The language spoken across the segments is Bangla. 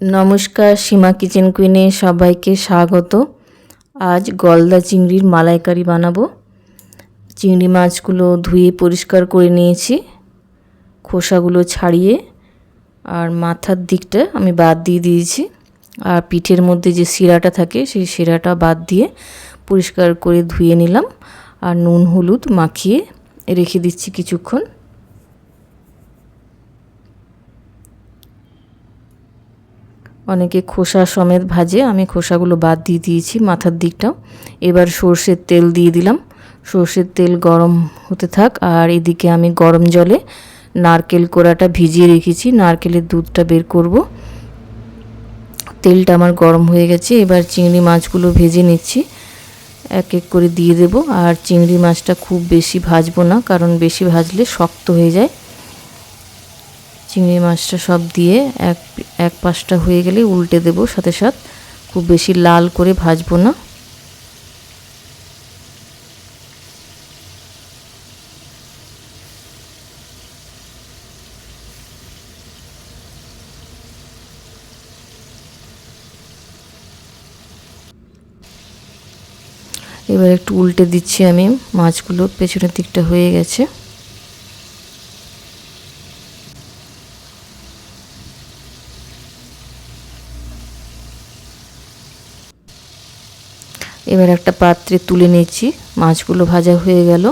নমস্কার, সীমা কিচেন কুইনে সবাইকে স্বাগত। আজ গলদা চিংড়ির মালাইকারি বানাবো। চিংড়ি মাছগুলো ধুয়ে পরিষ্কার করে নিয়েছি, খোসাগুলো ছাড়িয়ে। আর মাথার দিকটা আমি বাদ দিয়ে দিয়েছি। আর পিঠের মধ্যে যে শিরাটা থাকে, সেই শিরাটা বাদ দিয়ে পরিষ্কার করে ধুয়ে নিলাম। আর নুন, হলুদ মাখিয়ে রেখে দিচ্ছি কিছুক্ষণ। অনেকে খোসা সমেত ভাজে, আমি খোসাগুলো বাদ দিয়ে দিয়েছি মাথার দিকটাও। এবার সর্ষের তেল দিয়ে দিলাম। সর্ষের তেল গরম হতে থাক, আর এদিকে আমি গরম জলে নারকেল কোড়াটা ভিজিয়ে রেখেছি। নারকেলের দুধটা বের করব। তেলটা আমার গরম হয়ে গেছে, এবার চিংড়ি মাছগুলো ভেজে নিচ্ছি। এক এক করে দিয়ে দেব, আর চিংড়ি মাছটা খুব বেশি ভাজবো না, কারণ বেশি ভাজলে শক্ত হয়ে যায়। চিংড়ি মাছটা সব দিয়ে এক এক পাশটা হয়ে গেলে উল্টে দেব সাথে সাথ। খুব বেশি লাল করে ভাজবো না। এবার একটু উল্টে দিচ্ছি আমি, মাছগুলো পেছনের দিকটা হয়ে গেছে। এবার একটা পাত্রে তুলে নিচ্ছি। মাছগুলো ভাজা হয়ে গেল।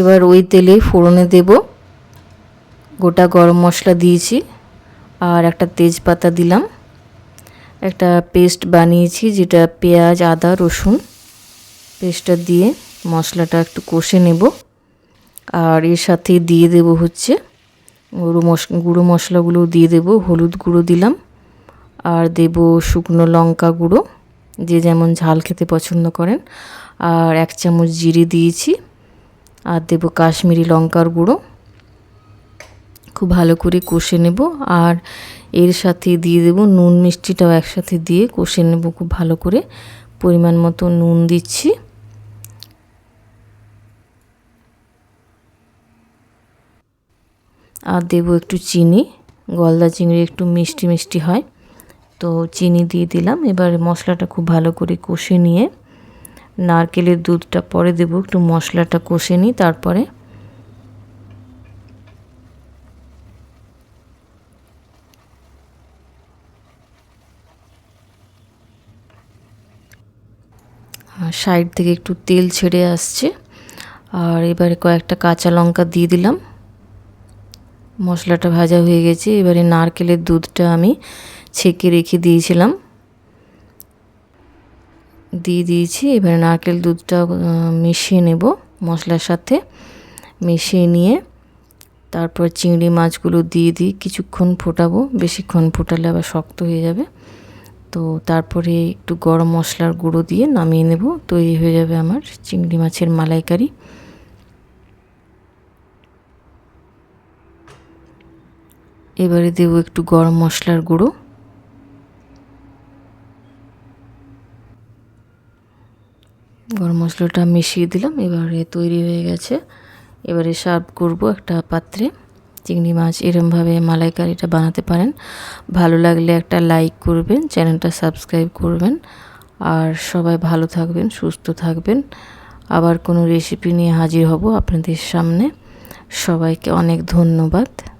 এবার ওই তেলে ফোড়নে দেব। গোটা গরম মশলা দিয়েছি আর একটা তেজপাতা দিলাম। একটা পেস্ট বানিয়েছি যেটা পেঁয়াজ, আদা, রসুন পেস্টটা দিয়ে মশলাটা একটু কষে নেব। আর এর সাথে দিয়ে দেব হচ্ছে গুঁড়ো মশ, গুঁড়ো মশলাগুলো দিয়ে দেব, হলুদ গুঁড়ো দিলাম। আর দেব শুকনো লঙ্কা গুঁড়ো, যে যেমন ঝাল খেতে পছন্দ করেন। আর এক চামচ জিরে দিয়েছি। আর দেব কাশ্মীরি লঙ্কার গুঁড়ো। খুব ভালো করে কষে নেব। আর এর সাথে দিয়ে দেব নুন মিষ্টিটাও একসাথে দিয়ে কষে নেব খুব ভালো করে। পরিমাণ মতো নুন দিচ্ছি। আর দেবো একটু চিনি, গলদা চিংড়ি একটু মিষ্টি মিষ্টি হয়। তো চিনি দিয়ে দিলাম, এবার মশলাটা খুব ভালো করে কষে নিয়ে নারকেলের দুধটা পরে দেবো, একটু মশলাটা কষে নিই, তারপরে সাইড থেকে একটু তেল ছেড়ে আসছে। আর এবারে কয়েকটা কাঁচা লঙ্কা দিয়ে দিলাম। মশলাটা ভাজা হয়ে গেছে। এবারে নারকেলের দুধটা আমি ছেঁকে রেখে দিয়েছিলাম। দিয়ে দিয়েছি। এবারে নারকেল দুধটা মিশিয়ে নেব মশলার সাথে। মিশিয়ে নিয়ে তারপর চিংড়ি মাছগুলো দিয়ে দিই। কিছুক্ষণ ফোটাবো। বেশিক্ষণ ফোটালে আবার শক্ত হয়ে যাবে। তো তারপরে একটু গরম মশলার গুঁড়ো দিয়ে নামিয়ে নেব। তৈরি হয়ে যাবে আমার চিংড়ি মাছের মালাইকারি। এবারে দেব একটু গরম মশলার গুঁড়ো। গরম মশলাটা মিশিয়ে দিলাম, এবারে তৈরি হয়ে গেছে। এবারে সার্ভ করব একটা পাত্রে। চিংড়ি মাছ এরমভাবে মালাইকারিটা বানাতে পারেন। ভালো লাগলে একটা লাইক করবেন, চ্যানেলটা সাবস্ক্রাইব করবেন। আর সবাই ভালো থাকবেন, সুস্থ থাকবেন। আবার কোনো রেসিপি নিয়ে হাজির হব আপনাদের সামনে। সবাইকে অনেক ধন্যবাদ।